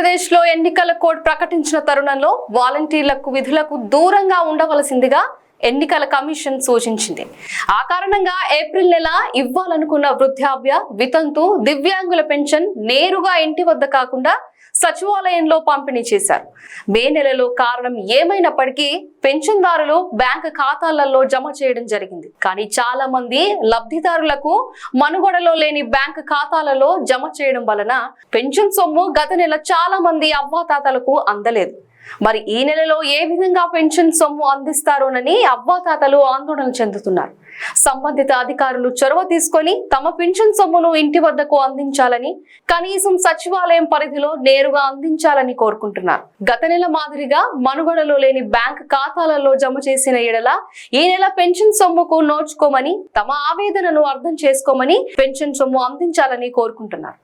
ఆంధ్రప్రదేశ్లో ఎన్నికల కోడ్ ప్రకటించిన తరుణంలో వాలంటీర్లకు విధులకు దూరంగా ఉండవలసిందిగా ఎన్నికల కమిషన్ సూచించింది. ఆ కారణంగా ఏప్రిల్ నెల ఇవ్వాలనుకున్న వృద్ధాప్య వితంతు దివ్యాంగుల పెన్షన్ నేరుగా ఇంటి వద్ద కాకుండా సచివాలయంలో పంపిణీ చేశారు. మే నెలలో కారణం ఏమైనప్పటికీ పెన్షన్దారులు బ్యాంక్ ఖాతాలలో జమ చేయడం జరిగింది. కానీ చాలా మంది లబ్ధిదారులకు మనుగడలో లేని బ్యాంక్ ఖాతాలలో జమ చేయడం వలన పెన్షన్ సొమ్ము గత నెల చాలా మంది అవ్వాతాతలకు అందలేదు. మరి ఈ నెలలో ఏ విధంగా పెన్షన్ సొమ్ము అందిస్తారోనని అవ్వాతాతలు ఆందోళన చెందుతున్నారు. సంబంధిత అధికారులు చొరవ తీసుకొని తమ పెన్షన్ సొమ్మును ఇంటి వద్దకు అందించాలని కనీసం సచివాలయం పరిధిలో నేరుగా అందించాలని కోరుకుంటున్నారు. గత నెల మాదిరిగా మనుగడలో లేని బ్యాంక్ ఖాతాలలో జమ చేసిన ఎడల ఈ నెల పెన్షన్ సొమ్ముకు నోచుకోమని తమ ఆవేదనను అర్థం చేసుకోమని పెన్షన్ సొమ్ము అందించాలని కోరుకుంటున్నారు.